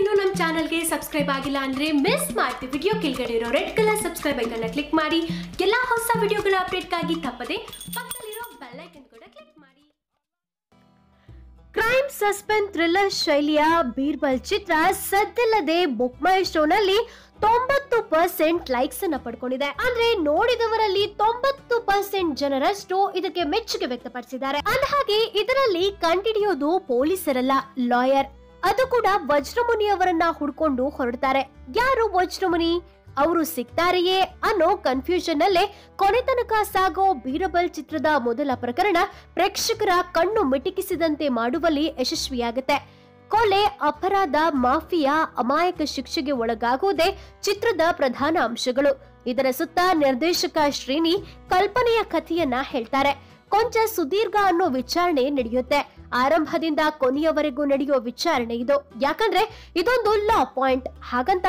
ಇನ್ನೂ ನಮ್ಮ ಚಾನಲ್ಗೆ ಸಬ್ಸ್ಕ್ರೈಬ್ ಆಗಿಲ್ಲ ಅಂದ್ರೆ ಮಿಸ್ ಮಾಡ್ತಿ ವಿಡಿಯೋ ಕೆಳಗಡೆ ಇರೋ ರೆಡ್ ಕಲರ್ ಸಬ್ಸ್ಕ್ರೈಬ್ ಐಕನ್ನ ಕ್ಲಿಕ್ ಮಾಡಿ. ಎಲ್ಲ ಹೊಸ ವಿಡಿಯೋಗಳ ಅಪ್ಡೇಟ್ಗಾಗಿ ತಪ್ಪದೆ ಪಕ್ಕದಲ್ಲಿರೋ ಐಕನ್ ಕೂಡ ಕ್ಲಿಕ್ ಮಾಡಿ. ಕ್ರೈಮ್ ಸಸ್ಪೆನ್ಸ್ ಥ್ರಿಲ್ಲರ್ ಶೈಲಿಯ ಬೀರ್ಬಲ್ ಚಿತ್ರ ಸದ್ದಿಲ್ಲದೆ ಬುಕ್ ಮೈ ಶೋನಲ್ಲಿ ತೊಂಬತ್ತು ಪರ್ಸೆಂಟ್ ಲೈಕ್ಸ್ ಅನ್ನ ಪಡ್ಕೊಂಡಿದೆ. ಅಂದ್ರೆ ನೋಡಿದವರಲ್ಲಿ ತೊಂಬತ್ತು ಪರ್ಸೆಂಟ್ ಜನರಷ್ಟು ಇದಕ್ಕೆ ಮೆಚ್ಚುಗೆ ವ್ಯಕ್ತಪಡಿಸಿದ್ದಾರೆ. ಅಂದಹಾಗೆ ಇದರಲ್ಲಿ ಕಂಡಿಡಿಯೋದು ಪೊಲೀಸರಲ್ಲ ಲಾಯರ್ ಅದು ಕೂಡ ವಜ್ರಮುನಿ ಅವರನ್ನ ಹುಡ್ಕೊಂಡು ಹೊರಡ್ತಾರೆ. ಯಾರು ವಜ್ರಮುನಿ? ಅವರು ಸಿಗ್ತಾರೆಯೇ ಅನ್ನೋ ಕನ್ಫ್ಯೂಷನ್ ಅಲ್ಲೇ ಕೊನೆ ತನಕ ಸಾಗೋ ಬೀರಬಲ್ ಚಿತ್ರದ ಮೊದಲ ಪ್ರಕರಣ ಪ್ರೇಕ್ಷಕರ ಕಣ್ಣು ಮಿಟುಕಿಸಿದಂತೆ ಮಾಡುವಲ್ಲಿ ಯಶಸ್ವಿಯಾಗುತ್ತೆ. ಕೊಲೆ, ಅಪರಾಧ, ಮಾಫಿಯಾ, ಅಮಾಯಕ ಶಿಕ್ಷೆಗೆ ಒಳಗಾಗುವುದೇ ಚಿತ್ರದ ಪ್ರಧಾನ ಅಂಶಗಳು. ಇದರ ಸುತ್ತ ನಿರ್ದೇಶಕ ಶ್ರೀನಿ ಕಲ್ಪನೆಯ ಕಥೆಯನ್ನ ಹೇಳ್ತಾರೆ. ಕೊಂಚ ಸುದೀರ್ಘ ಅನ್ನೋ ವಿಚಾರಣೆ ನಡೆಯುತ್ತೆ. ಆರಂಭದಿಂದ ಕೊನೆಯವರೆಗೂ ನಡೆಯೋ ವಿಚಾರಣೆ ಇದು. ಯಾಕಂದ್ರೆ ಇದೊಂದು ಲಾ ಪಾಯಿಂಟ್ ಹಾಗಂತ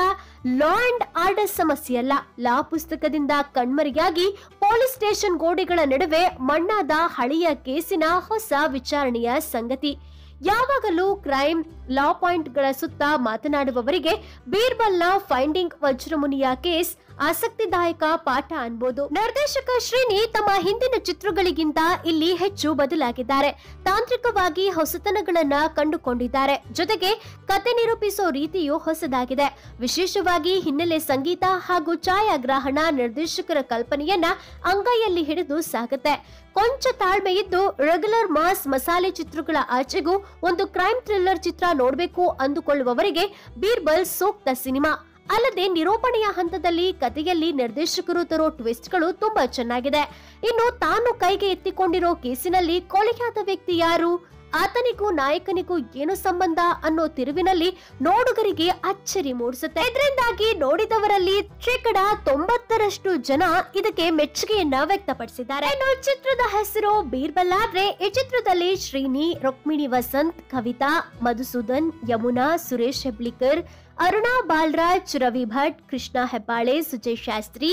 ಲಾ ಅಂಡ್ ಆರ್ಡರ್ ಸಮಸ್ಯೆ ಅಲ್ಲ. ಲಾ ಪುಸ್ತಕದಿಂದ ಕಣ್ಮರೆಯಾಗಿ ಪೊಲೀಸ್ ಸ್ಟೇಷನ್ ಗೋಡೆಗಳ ನಡುವೆ ಮಣ್ಣಾದ ಹಳೆಯ ಕೇಸಿನ ಹೊಸ ವಿಚಾರಣೆಯ ಸಂಗತಿ. ಯಾವಾಗಲೂ ಕ್ರೈಮ್ ಲಾ ಪಾಯಿಂಟ್ಗಳ ಸುತ್ತ ಮಾತನಾಡುವವರಿಗೆ ಬೀರ್ಬಲ್ನ ಫೈಂಡಿಂಗ್ ವಜ್ರಮುನಿಯ ಕೇಸ್ ಆಸಕ್ತಿದಾಯಕ ಪಾಠ ಅನ್ಬೋದು. ನಿರ್ದೇಶಕ ಶ್ರೀನಿ ತಮ್ಮ ಹಿಂದಿನ ಚಿತ್ರಗಳಿಗಿಂತ ಇಲ್ಲಿ ಹೆಚ್ಚು ಬದಲಾಗಿದ್ದಾರೆ. ತಾಂತ್ರಿಕವಾಗಿ ಹೊಸತನಗಳನ್ನ ಕಂಡುಕೊಂಡಿದ್ದಾರೆ. ಜೊತೆಗೆ ಕತೆ ನಿರೂಪಿಸೋ ರೀತಿಯು ಹೊಸದಾಗಿದೆ. ವಿಶೇಷವಾಗಿ ಹಿನ್ನೆಲೆ ಸಂಗೀತ ಹಾಗೂ ಛಾಯಾಗ್ರಹಣ ನಿರ್ದೇಶಕರ ಕಲ್ಪನೆಯನ್ನ ಅಂಗೈಯಲ್ಲಿ ಹಿಡಿದು ಸಾಗುತ್ತೆ. ಕೊಂಚ ತಾಳ್ಮೆ ಇದ್ದು ರೆಗ್ಯುಲರ್ ಮಾಸ್ ಮಸಾಲೆ ಚಿತ್ರಗಳ ಆಚೆಗೂ ಒಂದು ಕ್ರೈಮ್ ಥ್ರಿಲ್ಲರ್ ಚಿತ್ರ ನೋಡಬೇಕು ಅಂದುಕೊಳ್ಳುವವರಿಗೆ ಬೀರ್ಬಲ್ ಸೂಕ್ತ ಸಿನಿಮಾ. ಅಲ್ಲದೆ ನಿರೂಪಣೆಯ ಹಂತದಲ್ಲಿ ಕಥೆಯಲ್ಲಿ ನಿರ್ದೇಶಕರು ತರೋ ಟ್ವಿಸ್ಟ್ಗಳು ತುಂಬಾ ಚೆನ್ನಾಗಿದೆ. ಇನ್ನು ತಾನು ಕೈಗೆ ಎತ್ತಿಕೊಂಡಿರೋ ಕೇಸಿನಲ್ಲಿ ಕೊಲೆಯಾದ ವ್ಯಕ್ತಿ ಯಾರು? ಆತನಿಗೂ ನಾಯಕನಿಗೂ ಏನು ಸಂಬಂಧ ಅನ್ನೋ ತಿರುವಿನಲ್ಲಿ ನೋಡುಗರಿಗೆ ಅಚ್ಚರಿ ಮೂಡಿಸುತ್ತೆ. ಇದರಿಂದಾಗಿ ನೋಡಿದವರಲ್ಲಿ ಶೇಕಡ ತೊಂಬತ್ತರಷ್ಟು ಜನ ಇದಕ್ಕೆ ಮೆಚ್ಚುಗೆಯನ್ನ ವ್ಯಕ್ತಪಡಿಸಿದ್ದಾರೆ. ಚಿತ್ರದ ಹೆಸರು ಬೀರ್ಬಲ್ ಆದ್ರೆ ಈ ಚಿತ್ರದಲ್ಲಿ ಶ್ರೀನಿ, ರುಕ್ಮಿಣಿ ವಸಂತ್, ಕವಿತಾ, ಮಧುಸೂದನ್, ಯಮುನಾ, ಸುರೇಶ್ ಹೆಬ್ಳಿಕರ್ ಅರುಣಾ ಬಾಲ್ರಾಜ್, ರವಿ ಭಟ್, ಕೃಷ್ಣ ಹೆಬ್ಬಾಳೆ ಸುಜಯ್ ಶಾಸ್ತ್ರಿ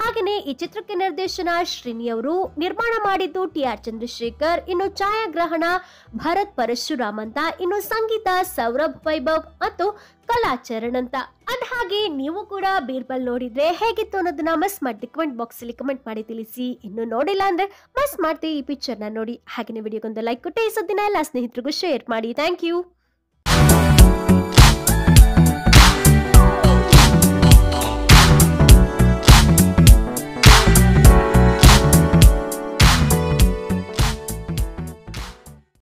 ಹಾಗೆಯೇ ಈ ಚಿತ್ರಕ್ಕೆ ನಿರ್ದೇಶನ ಶ್ರೀನಿ ಅವರು. ನಿರ್ಮಾಣ ಮಾಡಿದ್ದು ಟಿ ಆರ್ ಚಂದ್ರಶೇಖರ್. ಇನ್ನು ಛಾಯಾಗ್ರಹಣ ಭರತ್ ಪರಶುರಾಮ್ ಅಂತ. ಇನ್ನು ಸಂಗೀತ ಸೌರಭ್ ವೈಭವ್ ಮತ್ತು ಕಲಾಚರಣ್ ಅಂತ. ಹಾಗೆ ನೀವು ಕೂಡ ಬೀರ್ಬಲ್ ನೋಡಿದ್ರೆ ಹೇಗಿತ್ತು ಅನ್ನೋದನ್ನ ಮಿಸ್ ಮಾಡಿ ಕಮೆಂಟ್ ಬಾಕ್ಸ್ ಅಲ್ಲಿ ಕಮೆಂಟ್ ಮಾಡಿ ತಿಳಿಸಿ. ಇನ್ನು ನೋಡಿಲ್ಲ ಅಂದ್ರೆ ಮಿಸ್ ಮಾಡ್ತೀವಿ ಈ ಪಿಕ್ಚರ್ನ ನೋಡಿ. ಹಾಗೆಯೇ ವಿಡಿಯೋಗೊಂದು ಲೈಕ್ ಕೊಟ್ಟೆ ಈ ಸದ್ದಿನ ಎಲ್ಲ ಸ್ನೇಹಿತರಿಗೂ ಶೇರ್ ಮಾಡಿ. Thank you